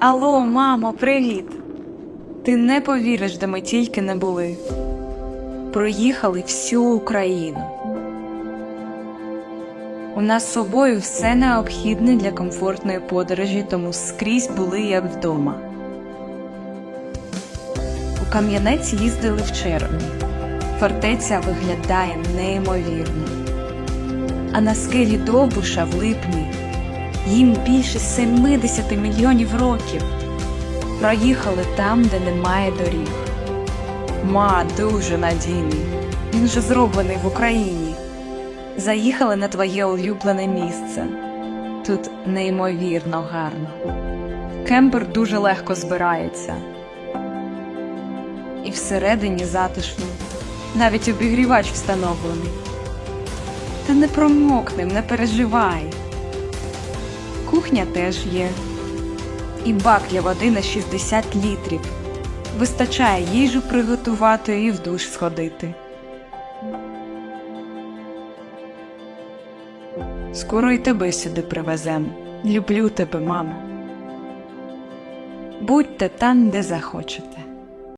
Алло, мамо, привіт. Ти не повіриш, де ми тільки не були. Проїхали всю Україну. У нас з собою все необхідне для комфортної подорожі, тому скрізь були як вдома. У Кам'янець їздили в червні. Фортеця виглядає неймовірно. А на скелі Довбуша в липні їм більше 70 мільйонів років. Проїхали там, де немає доріг. Ма дуже надійний. Він же зроблений в Україні. Заїхали на твоє улюблене місце. Тут неймовірно гарно. Кемпер дуже легко збирається. І всередині затишно. Навіть обігрівач встановлений. Та не промокнем, не переживай. Кухня теж є. І бак для води на 60 літрів. Вистачає їжу приготувати і в душ сходити. Скоро й тебе сюди привезем. Люблю тебе, мамо. Будьте там, де захочете.